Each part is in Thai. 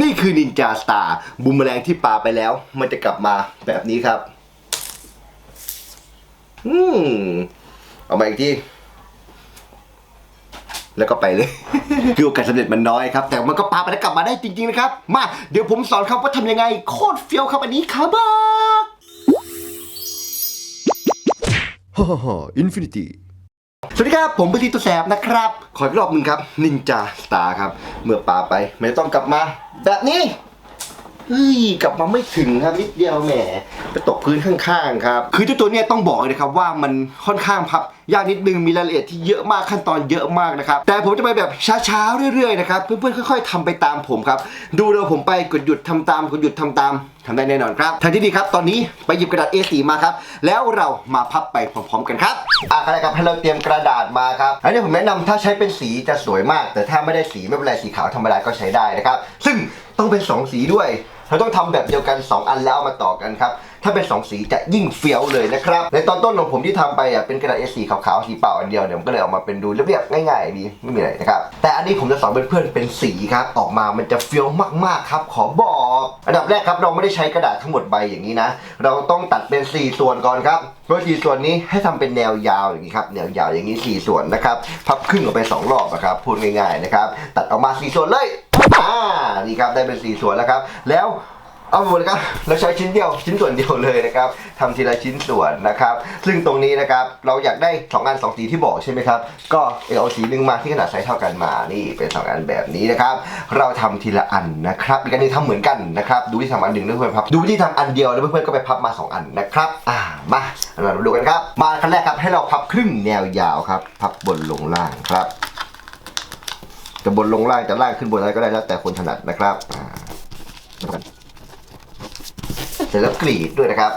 นี่คือนินจาสตาร์บูมแมลงที่ปาไปแล้ว มันจะกลับมาแบบนี้ครับ อืมเอามาอีกทีแล้วก็ไปเลย คือโอกาสสำเร็จมันน้อยครับ แต่มันก็ปาไปแล้วกลับมาได้จริงๆนะครับ มา เดี๋ยวผมสอนครับว่าทำยังไง โคตรเฟี้ยวครับอันนี้ครับบอกฮ่าฮ่าอินฟินิตี้ สวัสดีครับ ผมเป็นทีตัวแสบนะครับ ขออีกรอบหนึ่งครับ นินจาสตาร์ครับ เมื่อปาไป ไมันจะต้องกลับมาแบบนี้เฮ้ยกลับมาไม่ถึงครับนิดเดียวแหมไปตกพื้นข้างๆครับ คือเจ้าตัวเนี้ยต้องบอกเลยครับว่ามันค่อนข้างพับยากนิดนึงมีรายละเอียดที่เยอะมากขั้นตอนเยอะมากนะครับ แต่ผมจะไปแบบช้าๆเรื่อยๆนะครับเพื่อนๆค่อย ๆทำไปตามผมครับ ดูเร็วผมไปกดหยุดทำตามกดหยุดทำตาม ทำได้แน่นอนครับทางที่ดีครับตอนนี้ไปหยิบกระดาษ A4 มาครับแล้วเรามาพับไปพร้อมๆกันครับอะอะไรครับให้เราเตรียมกระดาษมาครับอันนี้ผมแนะนำถ้าใช้เป็นสีจะสวยมาก แต่ถ้าไม่ได้สีไม่เป็นไรสีขาวธรรมดาก็ใช้ได้นะครับ ซึ่งต้องเป็นสองสีด้วยเราต้องทำแบบเดียวกัน 2 อันแล้วมาต่อกันครับ ถ้าเป็น 2 สีจะยิ่งเฟี้ยวเลยนะครับ ในตอนต้นของผมที่ทำไปอะเป็นกระดาษ A4 ขาวๆสีเปล่าอันเดียวเนี่ยผมก็เลยเอามาเป็นดูเรียบๆง่ายๆดีไม่มีอะไรนะครับแต่อันนี้ผมจะสอนเพื่อนๆเป็นสีครับออกมามันจะเฟี้ยวมากๆครับ ขอบอกอันดับแรกครับเราไม่ได้ใช้กระดาษทั้งหมดใบอย่างนี้นะ เราต้องตัดเป็น 4 ส่วนก่อนครับโดย4ส่วนนี้ให้ทำเป็นแนวยาวอย่างนี้ครับแนวยาวอย่างนี้ 4 ส่วนนะครับพับครึ่งออกไป 2 รอบนะครับพูดง่ายๆนะครับตัดออกมา 4 ส่วนเลยอ่านี่ครับได้เป็น 4 ส่วนแล้วครับ แล้ว เอาหมดเลยครับเราใช้ชิ้นเดียวชิ้นส่วนเดียวเลยนะครับทำทีละชิ้นส่วนนะครับ ซึ่งตรงนี้นะครับเราอยากได้2อัน2สีที่บอกใช่ไหมครับ ก็เอาสีหนึ่งมาที่ขนาดไซส์เท่ากันมานี่เป็น2อันแบบนี้นะครับ เราทำทีละอันนะครับอีกอันนึงทำเหมือนกันนะครับ ดูที่ทำอันหนึ่งแล้วเพื่อนพับ ดูที่ทำอันเดียวแล้วเพื่อนๆก็ไปพับมา 2 อันนะครับอ่ามาเรามาดูกันครับ มาขั้นแรกครับให้เราพับครึ่งแนวยาวครับ พับบนลงล่างครับจะบนลงล่างจะล่างขึ้นบนอะไรก็ได้แล้วแต่คนถนัดนะครับอ่า เสร็จแล้วกรีดด้วยนะครับ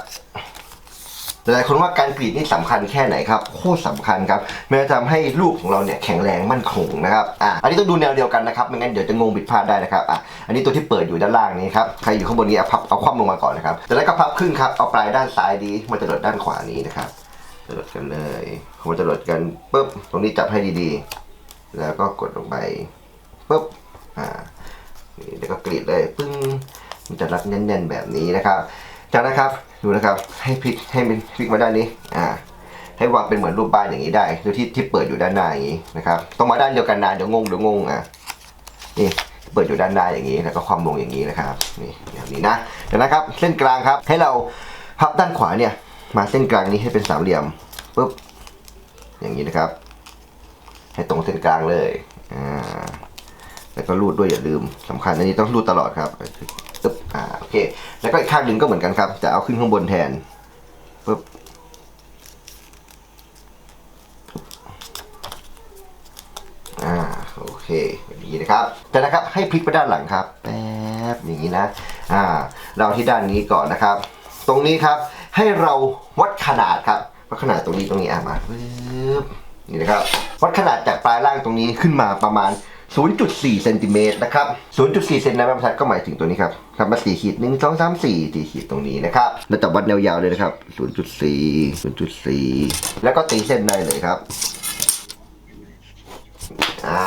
หลายคนว่าการกรีดนี่สำคัญแค่ไหนครับโคตรสำคัญครับมันจะทำให้ลูกของเราเนี่ยแข็งแรงมั่นคงนะครับอะอันนี้ต้องดูแนวเดียวกันนะครับไม่งั้นเดี๋ยวจะงงผิดพลาดได้นะครับอะอันนี้ตัวที่เปิดอยู่ด้านล่างนี้ครับใครอยู่ข้างบนนี้เอาพับเอาคว่ำลงมาก่อนนะครับจากนั้นก็พับครึ่งครับเอาปลายด้านซ้ายดีมาจะหลดด้านขวานี้นะครับจะหลดกันเลยมันจะหลดกันปุ๊บตรงนี้จับให้ดีๆ แล้วก็กดลงไปปุ๊บอ่านี่แล้วก็กรีดเลยปึ้งมันจะรัดแน่นๆแบบนี้นะครับ จากนั้นครับดูนะครับให้พลิกให้มันพลิกมาด้านนี้อ่าให้วางเป็นเหมือนรูปบ้านอย่างนี้ได้โดยที่ที่เปิดอยู่ด้านหน้าอย่างนี้นะครับต้องมาด้านเดียวกันนะเดี๋ยวงงเดี๋ยวงงอะนี่เปิดอยู่ด้านหน้าอย่างนี้แล้วก็ความลงอย่างนี้นะครับนี่อย่างนี้นะจากนั้นครับเส้นกลางครับให้เราพับด้านขวาเนี่ยมาเส้นกลางนี้ให้เป็นสามเหลี่ยมปุ๊บอย่างนี้นะครับ ให้ตรงเส้นกลางเลยอ่าแล้วก็รูดด้วยอย่าลืมสำคัญอันนี้ต้องรูดตลอดครับ ตึ๊บอ่าโอเค แล้วก็อีกข้างหนึ่งก็เหมือนกันครับ จะเอาขึ้นข้างบนแทนปึ๊บอ่าโอเคแบบนี้นะครับจากนั้นครับให้พลิกไปด้านหลังครับแป๊บอย่างนี้นะอ่าเราที่ด้านนี้ก่อนนะครับ ตรงนี้ครับให้เราวัดขนาดครับวัดขนาดตรงนี้ตรงนี้อะมาปึ๊บนี่นะครับวัดขนาดจากปลายล่างตรงนี้ขึ้นมาประมาณ 0.4 เซนติเมตรนะครับ 0.4 เซนในบรรทัดก็หมายถึงตัวนี้ครับทำมา4ขีด1 2 3 4 4ขีดตรงนี้นะครับแล้วจับวัดแนวยาวเลยนะครับ 0.4 0.4 แล้วก็ตีเส้นได้เลยครับอ่า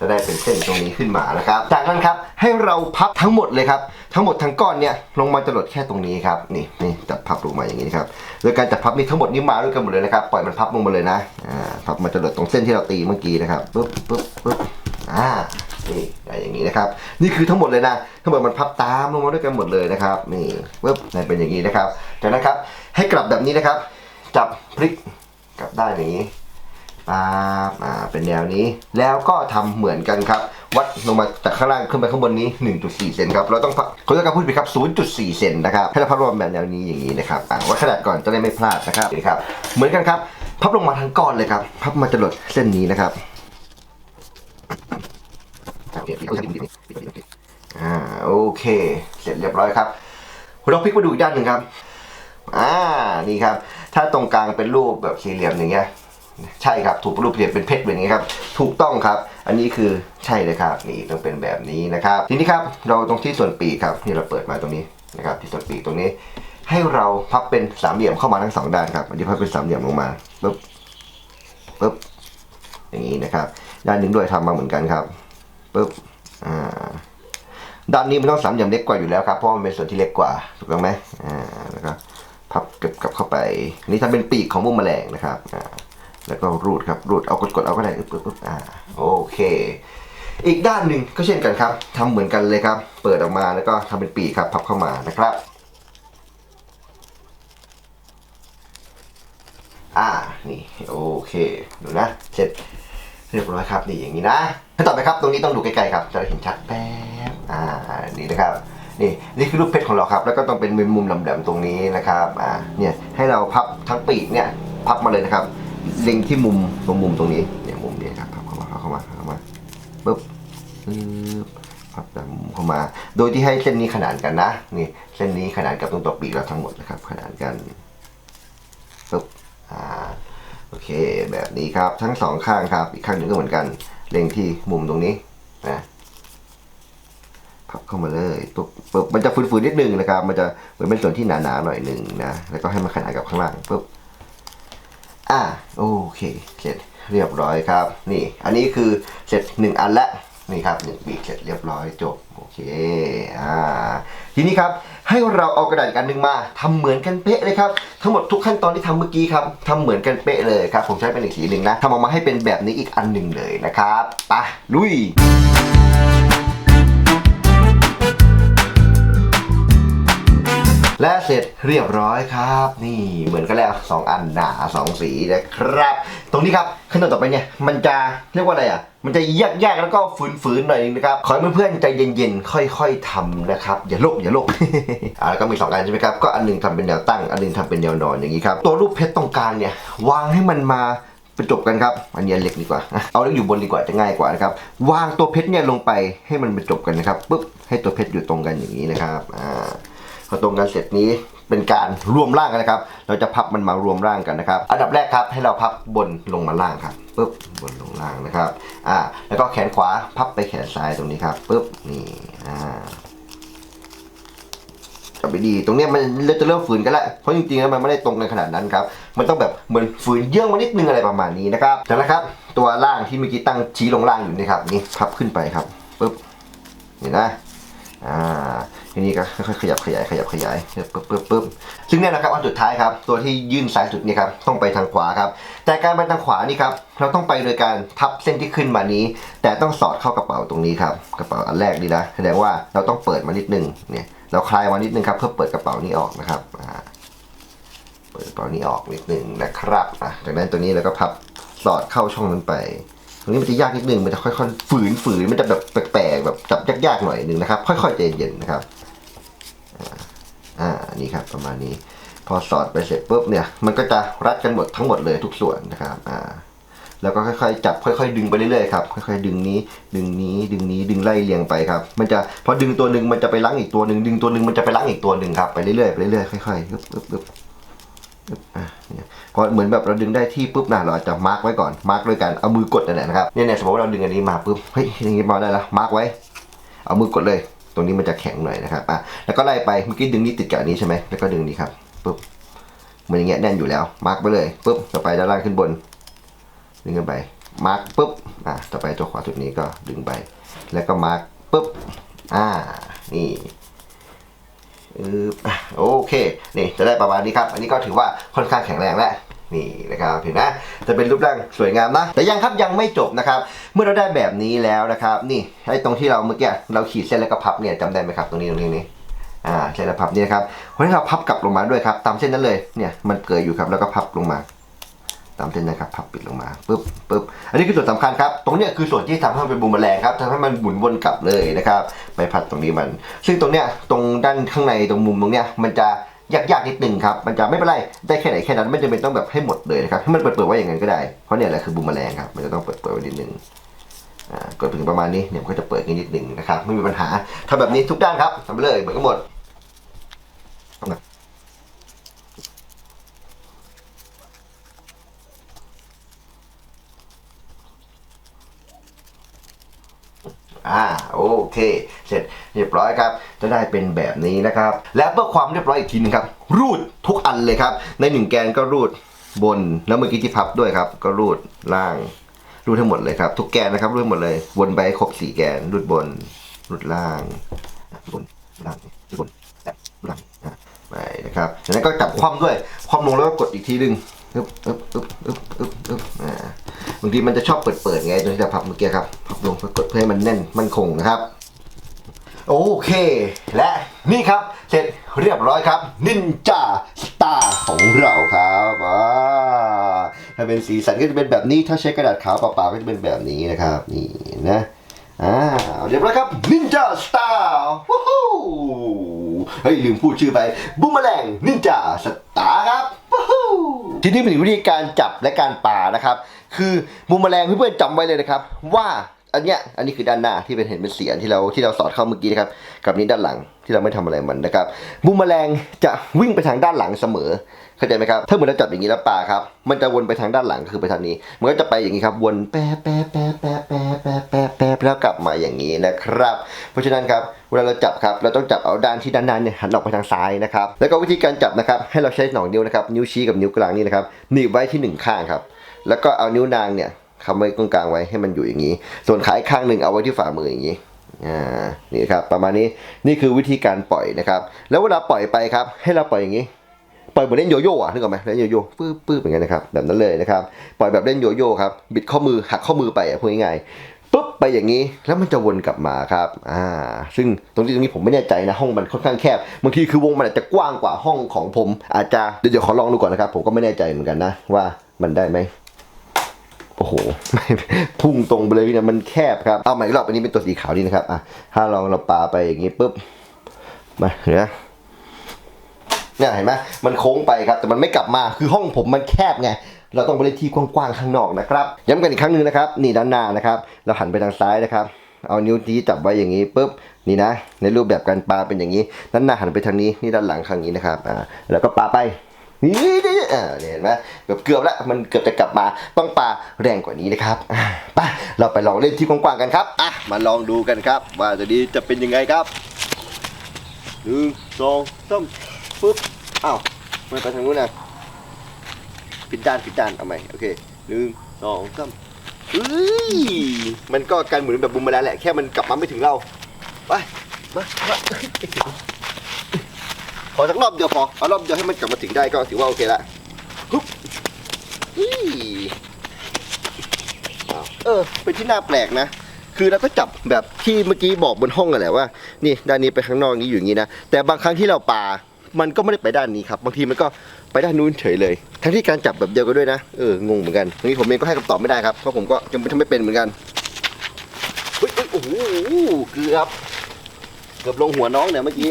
จะได้เป็นเส้นตรงนี้ขึ้นมานะครับ จากนั้นครับให้เราพับทั้งหมดเลยครับ ทั้งหมดทั้งก้อนเนี่ยลงมาจะหลดแค่ตรงนี้ครับ นี่นี่จับพับลงมาอย่างนี้ครับ โดยการจับพับนี่ทั้งหมดนี้มาด้วยกันหมดเลยนะครับ ปล่อยมันพับลงมาเลยนะ อ่า พับมาจะหลดตรงเส้นที่เราตีเมื่อกี้นะครับ ปึ๊บปึ๊บปึ๊บ อ่านี่อย่างนี้นะครับ นี่คือทั้งหมดเลยนะทั้งหมดมันพับตามลงมาด้วยกันหมดเลยนะครับนี่ปึ๊บได้เป็นอย่างนี้นะครับจากนั้นครับให้กลับแบบนี้นะครับ จับพลิกกลับได้อย่างนี้ปาบอ่าเป็นแนวนี้ แล้วก็ทำเหมือนกันครับ วัดลงมาจากข้างล่างขึ้นไปข้างบนนี้ 1.4 เซนครับเราต้องเขาจะการพูดผิดครับ 0.4 เซนนะครับให้เราพับรวมแบบแนวนี้อย่างนี้นะครับอ่าวัดขนาดก่อนจะได้ไม่พลาดนะครับนี่ครับ เหมือนกันครับ พับลงมาทั้งก้อนเลยครับ พับมาจะหลดเส้นนี้นะครับ อ่าโอเค เสร็จเรียบร้อยครับเราพลิกมาดูอีกด้านหนึ่งครับอ่านี่ครับ ถ้าตรงกลางเป็นรูปแบบสี่เหลี่ยมอย่างเงี้ยใช่ครับถูกรูปเรียนเป็นเพชรแบบนี้ครับ ถูกต้องครับ อันนี้คือใช่เลยครับนี่ต้องเป็นแบบนี้นะครับ ทีนี้ครับเราตรงที่ส่วนปีกครับนี่เราเปิดมาตรงนี้นะครับ ที่ส่วนปีกตรงนี้ ให้เราพับเป็นสามเหลี่ยมเข้ามาทั้งสองด้านครับอันนี้พับเป็นสามเหลี่ยมลงมาปึ๊บปึ๊บอย่างนี้นะครับ ด้านหนึ่งด้วยทำมาเหมือนกันครับ ปึ๊บอ่าด้านนี้มันต้องสามเหลี่ยมเล็กกว่าอยู่แล้วครับ เพราะมันเป็นส่วนที่เล็กกว่าถูกต้องไหมอ่าแล้วก็พับเก็บกลับเข้าไป นี่ทำเป็นปีกของมุมแมลงนะครับอ่าแล้วก็รูดครับรูดเอากดๆเอาก็ได้อึ๊บอึ๊บๆอ่าโอเค อีกด้านหนึ่งก็เช่นกันครับทำเหมือนกันเลยครับ เปิดออกมาแล้วก็ทำเป็นปีกครับพับเข้ามานะครับอ่านี่โอเคดูนะเสร็จ เรียบร้อยครับนี่อย่างนี้นะขั้นต่อไปครับตรงนี้ต้องดูใกล้ๆครับจะได้เห็นชัดแป๊บอ่านี่นะครับนี่นี่คือรูปเพชรของเราครับ แล้วก็ต้องเป็นมุมแหลมๆตรงนี้นะครับอ่าเนี่ยให้เราพับทั้งปีกเนี่ยพับมาเลยนะครับเล็งที่มุมตรงมุมตรงนี้เนี่ยมุมนี้ครับพับเข้ามาเข้ามาบเข้ามาปึ๊บปึ๊บพับจากมุมเข้ามา โดยที่ให้เส้นนี้ขนานกันนะนี่เส้นนี้ขนานกับตรงตัวปีกเราทั้งหมดนะครับ ขนานกันปึ๊บ เคแบบนี้ครับทั้งสองข้างครับ อีกข้างหนึ่งก็เหมือนกัน เล็งที่มุมตรงนี้นะพับเข้ามาเลยตุ๊บปึ๊บมันจะฝืนๆนิดนึงนะครับ มันจะเหมือนเป็นส่วนที่หนาๆหน่อยหนึ่งนะแล้วก็ให้มันขนานกับข้างล่างปึ๊บอ่าโอเคเสร็จเรียบร้อยครับ นี่ อันนี้คือเสร็จหนึ่งอันละนี่ครับหนึ่งปีกเสร็จเรียบร้อยจบโอเคอ่าทีนี้ครับ ให้เราเอากระดาษอีกอันหนึ่งมาทำเหมือนกันเป๊ะเลยครับทั้งหมดทุกขั้นตอนที่ทำเมื่อกี้ครับทำเหมือนกันเป๊ะเลยครับผมใช้เป็นอีกสีหนึ่งนะทำออกมาให้เป็นแบบนี้อีกอันหนึ่งเลยนะครับไปลุย และเสร็จเรียบร้อยครับ นี่เหมือนกันแล้วสองอันหนาสองสีนะครับ ตรงนี้ครับขั้นตอนต่อไปเนี่ยมันจะเรียกว่าอะไรอะมันจะยากๆแล้วก็ฝืนๆหน่อยนึงนะครับ ขอให้เพื่อนๆใจเย็นๆ ค่อยๆทำนะครับ อย่าโลกอย่าโลกอ่าแล้วก็มีสองอันใช่ไหมครับ ก็อันหนึงทำเป็นแนวตั้ง อันหนึงทำเป็นแนวนอนอย่างนี้ครับ ตัวรูปเพชรตรงกลางเนี่ยวางให้มันมาประจบกันครับ อันนี้เล็กดีกว่า เอาเล็กอยู่บนดีกว่าจะง่ายกว่านะครับ วางตัวเพชรเนี่ยลงไปให้มันประจบกันนะครับปุ๊บให้ตัวเพชรอยู่ตรงกันอย่างนี้นะครับ อ่า พอตรงกันเสร็จนี้เป็นการรวมร่างกันนะครับ เราจะพับมันมารวมร่างกันนะครับ อันดับแรกครับให้เราพับบนลงมาล่างครับปุ๊บบนลงล่างนะครับ อ่า แล้วก็แขนขวาพับไปแขนซ้ายตรงนี้ครับปุ๊บนี่อ่าจับไปดีตรงเนี้ยมันเริ่มจะเริ่มฝืนกันแล้วเพราะจริงๆแล้วมันไม่ได้ตรงกันขนาดนั้นครับมันต้องแบบเหมือนฝืนเยื่องมานิดนึงอะไรประมาณนี้นะครับจากนั้นครับ ตัวล่างที่เมื่อกี้ตั้งชี้ลงล่างอยู่นี่ครับนี่พับขึ้นไปครับปุ๊บนี่นะอ่า ทีนี้ก็ค่อยๆขยับขยายขยับขยายปึ๊บปึ๊บปึ๊บซึ่งเนี่ยนะครับอันสุดท้ายครับตัวที่ยื่นซ้ายสุดนี่ครับต้องไปทางขวาครับ แต่การไปทางขวานี่ครับเราต้องไปโดยการทับเส้นที่ขึ้นมานี้ แต่ต้องสอดเข้ากระเป๋าตรงนี้ครับกระเป๋าอันแรกนี่นะแสดงว่าเราต้องเปิดมานิดนึงเนี่ยเราคลายมานิดนึงครับเพื่อเปิดกระเป๋านี้ออกนะครับเปิดกระเป๋านี้ออกนิดนึงนะครับอะจากนั้นตัวนี้เราก็พับสอดเข้าช่องนั้นไปตรงนี้มันจะยากนิดนึงมันจะค่อยๆฝืนฝืนมันจะแบบแปลกๆแบบจับยากๆหน่อยหนึงนะครับ ค่อยๆใจเย็นๆนะครับ อ่านี่ครับประมาณนี้ พอสอดไปเสร็จปุ๊บเนี่ย มันก็จะรัดกันหมดทั้งหมดเลยทุกส่วนนะครับอ่าแล้วก็ค่อยๆจับค่อยๆ ดึงไปเรื่อยๆครับค่อยๆดึงนี้ ดึงนี้ดึงนี้ดึงไล่เรียงไปครับ มันจะพอดึงตัวหนึ่งมันจะไปล้างอีกตัวหนึ่งดึงตัวหนึ่งมันจะไปล้างอีกตัวหนึ่งครับไปเรื่อยๆไปเรื่อยๆค่อยๆปึ๊บปึ๊บปึ๊บอะเนี่ยพอเหมือนแบบเราดึงได้ที่ปุ๊บนะเราอาจจะมาร์กไว้ก่อนมาร์กด้วยการเอามือกดนั่นแหละนะครับเนี่ยสมมติว่าเราดึงอันนี้มาปุ๊บเฮ้ยอย่างงี้มาได้ล้วมาร์กไว้ เอามือกดเลย ตรงนี้มันจะแข็งหน่อยนะครับอะแล้วก็ไล่ไปเมื่อกี้ดึงนี้ติดกับอันนี้ใช่ไหมแล้วก็ดึงนี้ครับปุ๊บมันอย่างเงี้ยแน่นอยู่แล้ว มาร์กไปเลยปุ๊บต่อไปด้านล่างขึ้นบน ดึงกันไป มาร์กปุ๊บอะต่อไปตัวขวาสุดนี้ก็ดึงไป แล้วก็มาร์กปุ๊บอ่านี่อือโอเค นี่จะได้ประมาณนี้ครับ อันนี้ก็ถือว่าค่อนข้างแข็งแรงแล้ว นี่นะครับเห็นนะจะเป็นรูปร่างสวยงามนะ แต่ยังครับยังไม่จบนะครับ เมื่อเราได้แบบนี้แล้วนะครับ นี่ไอ้ตรงที่เราเมื่อกี้เราขีดเส้นแล้วก็พับเนี่ยจำได้ไหมครับตรงนี้ตรงนี้นี่อ่าเส้นแล้วพับนี่ครับเพราะฉะนั้นเราพับกลับลงมาด้วยครับ ตามเส้นนั้นเลยเนี่ยมันเกิดอยู่ครับแล้วก็พับลงมาตามเส้นนะครับพับปิดลงมาปุ๊บปุ๊บอันนี้คือส่วนสำคัญครับ ตรงเนี้ยคือส่วนที่ทำให้มันเป็นบูมแมลงครับทำให้มันหมุนวนกลับเลยนะครับใบพัดตรงนี้มัน ซึ่งตรงเนี้ยตรงด้านข้างในตรงมุมตรงเนี้ยมันจะ ยากๆนิดนึงครับ มันจะไม่เป็นไร ได้แค่ไหนแค่นั้น ไม่จำเป็นต้องแบบให้หมดเลยนะครับ ให้มันเปิดๆไว้อย่างนั้นก็ได้ เพราะเนี่ยแหละคือบูมแมลงครับ มันจะต้องเปิดๆไว้นิดนึงอ่ากดถึงประมาณนี้เนี่ยมันก็จะเปิดกันนิดนึงนะครับ ไม่มีปัญหาทำแบบนี้ทุกด้านครับทำไปเลยเหมือนกันหมด อ่าโอเค เสร็จเรียบร้อยครับ จะได้เป็นแบบนี้นะครับ และเพื่อความเรียบร้อยอีกทีนึงครับ รูดทุกอันเลยครับ ในหนึ่งแกนก็รูดบนแล้วเมื่อกี้ที่พับด้วยครับ ก็รูดล่างรูดทั้งหมดเลยครับ ทุกแกนนะครับรูดหมดเลยวนไปครบสี่แกนรูดบนรูดล่างบนล่างบนล่างไปนะครับแล้วก็จับความด้วยความลงแล้วก็กดอีกทีนึง อึ๊บอึ๊บอึ๊บอึ๊บอึ๊บอึ๊บอ่าบางทีมันจะชอบเปิดเปิดๆไงตัวที่จะพับเมื่อกี้ครับพับลงเพื่อกดเพื่อให้มันแน่นมั่นคงนะครับ โอเค และนี่ครับ เสร็จเรียบร้อยครับ นินจาสตาร์ของเราครับอ่าถ้าเป็นสีสันก็จะเป็นแบบนี้ ถ้าใช้กระดาษขาวเปล่าๆก็จะเป็นแบบนี้นะครับ นี่นะอ่าเรียบร้อยครับนินจาสตาร์วู้ฮู้เฮ้ยลืมพูดชื่อไปบูมแมลงนินจาสตาร์ครับ ทีนี้เป็นวิธีการจับและการป่านะครับ คือมูมแมลงเพื่อนๆจำไว้เลยนะครับ ว่าอันเนี้ยอันนี้คือด้านหน้าที่เป็นเห็นเป็นเสียงที่เราที่เราสอดเข้าเมื่อกี้นะครับ กับนี้ด้านหลังที่เราไม่ทำอะไรมันนะครับมูมแมลงจะวิ่งไปทางด้านหลังเสมอ เข้าใจไหมครับ ถ้าเหมือนเราจับอย่างนี้แล้วปลาครับ มันจะวนไปทางด้านหลังก็คือไปทางนี้ มันก็จะไปอย่างนี้ครับ วนแปะแปะแปะแปะแปะแปะแปะแปะแล้วกลับมาอย่างนี้นะครับ เพราะฉะนั้นครับ เวลาเราจับครับ เราต้องจับเอาด้านที่ด้านหน้าเนี่ยหันออกไปทางซ้ายนะครับ แล้วก็วิธีการจับนะครับ ให้เราใช้หนองนิ้วนะครับ นิ้วชี้กับนิ้วกลางนี่นะครับหนีบไว้ที่หนึ่งข้างครับ แล้วก็เอานิ้วนางเนี่ยคำไว้ตรงกลางไว้ให้มันอยู่อย่างนี้ ส่วนขาอีกข้างหนึ่งเอาไว้ที่ฝ่ามืออย่างนี้อ่านี่ครับประมาณนี้นี่คือวิธีการปล่อยนะครับ แล้วเวลาปล่อยไปครับ ให้เราปล่อยอย่างนี้ ปล่อยเหมือนเล่นโยโย่อะนึกออกไหมเล่นโยโย่ปื้บปื้บอย่างเงี้ยนะครับแบบนั้นเลยนะครับปล่อยแบบเล่นโยโย่ครับบิดข้อมือหักข้อมือไปอะพูดง่ายๆปุ๊บไปอย่างนี้แล้วมันจะวนกลับมาครับอ่าซึ่งตรงที่ตรงนี้ผมไม่แน่ใจนะห้องมันค่อนข้างแคบบางทีคือวงมันอาจจะกว้างกว่าห้องของผม อาจจะเดี๋ยวเดี๋ยวขอลองดูก่อนนะครับ ผมก็ไม่แน่ใจเหมือนกันนะว่ามันได้ไหมโอ้โหพุ่งตรงไปเลยเนี่ยมันแคบครับเอาใหม่รอบอันนี้เป็นตัวสีขาวนี่นะครับอะถ้าเราเราปาไปอย่างนี้ปุ๊บมาเห็นไหม เนี่ยเห็นไหมมันโค้งไปครับแต่มันไม่กลับมาคือห้องผมมันแคบไงเราต้องไปเล่นที่กว้างๆข้างนอกนะครับย้ำกันอีกครั้งหนึ่งนะครับนี่ด้านหน้านะครับเราหันไปทางซ้ายนะครับ เอานิ้วชี้จับไว้อย่างนี้ปุ๊บนี่นะ ในรูปแบบการปาเป็นอย่างนี้ด้านหน้าหันไปทางนี้นี่ด้านหลังข้างนี้นะครับอ่าแล้วก็ปาไปนี่นี่อ่าเห็นไหมเกือบเกือบแล้วมันเกือบจะกลับมาต้องปาแรงกว่านี้นะครับอ่าไปเราไปลองเล่นที่กว้างๆกันครับอะมาลองดูกันครับ ว่าตัวนี้จะเป็นยังไงครับหนึ่งสองสาม ปึ๊บอ้าวมันไปทางนู้นนะผิดด้านผิดด้านเอาใหม่โอเคหนึ่งสองสามเฮ้ยมันก็การหมุนแบบบูมเมอแรงแหละแค่มันกลับมาไม่ถึงเราไปมามาขอสักรอบเดียวพอเอารอบเดียวให้มันกลับมาถึงได้ก็ถือว่าโอเคละฮึบอี้อ้าวเออเป็นที่น่าแปลกนะคือเราก็จับแบบที่เมื่อกี้บอกบนห้องกันแหละว่า นี่ด้านนี้ไปข้างนอกนี้อยู่อย่างนี้นะแต่บางครั้งที่เราปา มันก็ไม่ได้ไปด้านนี้ครับ บางทีมันก็ไปด้านนู้นเฉยเลย ทั้งที่การจับแบบเดียวกันด้วยนะ เอองงเหมือนกันตรงนี้ผมเองก็ให้คำตอบไม่ได้ครับ เพราะผมก็ยังไม่ทำไม่เป็นเหมือนกันเฮ้ยโอ้โหเกือบเกือบลงหัวน้องเนี่ยเมื่อกี้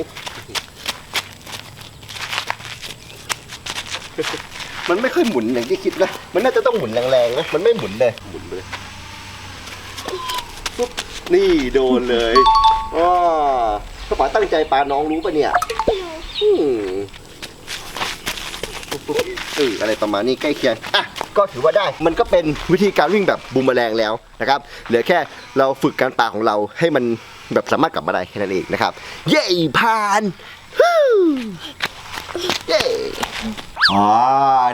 มันไม่ค่อยหมุนอย่างที่คิดนะ มันน่าจะต้องหมุนแรงๆนะ มันไม่หมุนเลย หมุนไปเลยปุ๊บนี่โดนเลยว้ากระป๋าตั้งใจปาน้องรู้ปะเนี่ย เอออะไรประมาณนี้ใกล้เคียงอะก็ถือว่าได้ มันก็เป็นวิธีการวิ่งแบบบูมแมลงแล้วนะครับ เหลือแค่เราฝึกการปาของเราให้มันแบบสามารถกลับมาได้แค่นั้นเองนะครับ เย้ผ่านเย้อ่า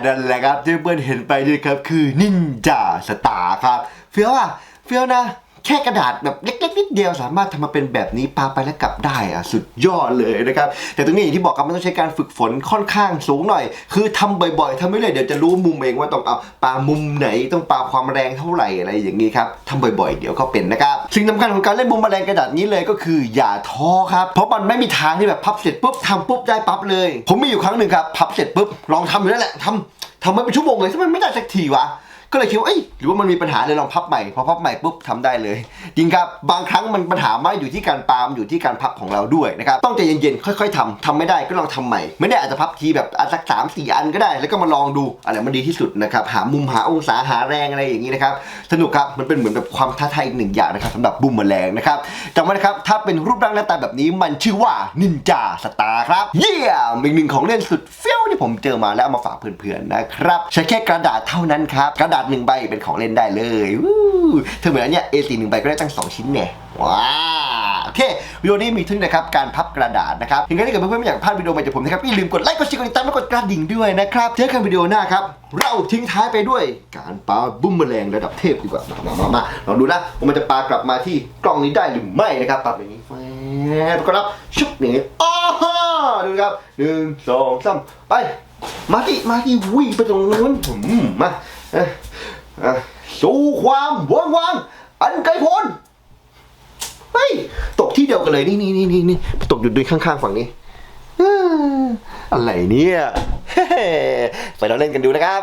นั่นแหละครับที่เพื่อนเห็นไปนี่ครับคือนินจาสตาร์ครับ เฟี้ยวอะ เฟี้ยวนะ แค่กระดาษแบบเล็กๆนิดเดียวสามารถทำมาเป็นแบบนี้ปาไปแล้วกลับได้อะสุดยอดเลยนะครับ แต่ตรงนี้อย่างที่บอกครับมันต้องใช้การฝึกฝนค่อนข้างสูงหน่อย คือทำบ่อยๆทำไม่เลยเดี๋ยวจะรู้มุมเองว่าต้องเอาปามุมไหนต้องปาความแรงเท่าไหร่อะไรอย่างนี้ครับทำบ่อยๆ เดี๋ยวก็เป็นนะครับสิ่งสำคัญของการเล่นมุมแมลงกระดาษนี้เลยก็คืออย่าท้อครับเพราะมันไม่มีทางที่แบบพับเสร็จปุ๊บทำปุ๊บได้ปั๊บเลย ผมมีอยู่ครั้งหนึ่งครับพับเสร็จปุ๊บลองทำอยู่นั่นแหละทำทำมาเป็นชั่วโมงเลยทำไมไม่ได้สักทีวะ ก็เลยคิดว่าเอ้ยหรือว่ามันมีปัญหาเลยลองพับใหม่พอพับใหม่ปุ๊บทำได้เลย จริงครับบางครั้งมันปัญหาไม่อยู่ที่การปาล์มอยู่ที่การพับของเราด้วยนะครับต้องใจเย็นๆค่อย ๆทำทำไม่ได้ก็ลองทำใหม่ ไม่ได้อาจจะพับทีแบบอันสักสามสี่อันก็ได้ แล้วก็มาลองดูอะไรมันดีที่สุดนะครับหามุมหาองศาหาแรงอะไรอย่างนี้นะครับสนุกครับมันเป็นเหมือนแบบความท้าทายอีกหนึ่งอย่างนะครับสำหรับบุมแมลงนะครับจำไว้นะครับถ้าเป็นรูปร่างหน้าตาแบบนี้มันชื่อว่านินจาสตาร์ครับเยี่ยมอีกหนึ่งของเล่นสุดเฟี้ยวที่ผมเจอมาแล้วเอามาฝากเพื่อนๆนะครับใช้แค่กระดาษเท่านั้นครับกระดาษหนึ่งใบเป็นของเล่นได้เลยวู้ถ้าเหมือนอันเนี้ย A4 หนึ่งใบก็ได้ตั้งสองชิ้นเนี่ยว้าวโอเควิดีโอนี้มีทึ่งนะครับการพับกระดาษนะครับยังไงถ้าเกิดเพื่อนๆไม่อยากพลาดวิดีโอใหม่จากผมนะครับอย่าลืมกดไลค์กดแชร์กดติดตามและกดกระดิ่งด้วยนะครับเจอกันวิดีโอหน้าครับเราทิ้งท้ายไปด้วยการปาบุ้มแมลงระดับเทพดีกว่ามามามามาลองดูนะว่ามันจะปากลับมาที่กล้องนี้ได้หรือไม่นะครับปาแบบนี้แฟบก็รับชุบอย่างนี้อ้าฮ่าดูนะครับหนึ่งสองสามไปมาที่มาที่วิ่งไปตรงนู้นมาเอ่อเอ่อ สู่ความเวิงวาง อันไกลโพ้นเฮ้ยตกที่เดียวกันเลยนี่นี่นี่นี่นี่ตกอยู่ด้วยข้างๆฝั่งนี้อะไรเนี่ยไปเราเล่นกันดูนะครับ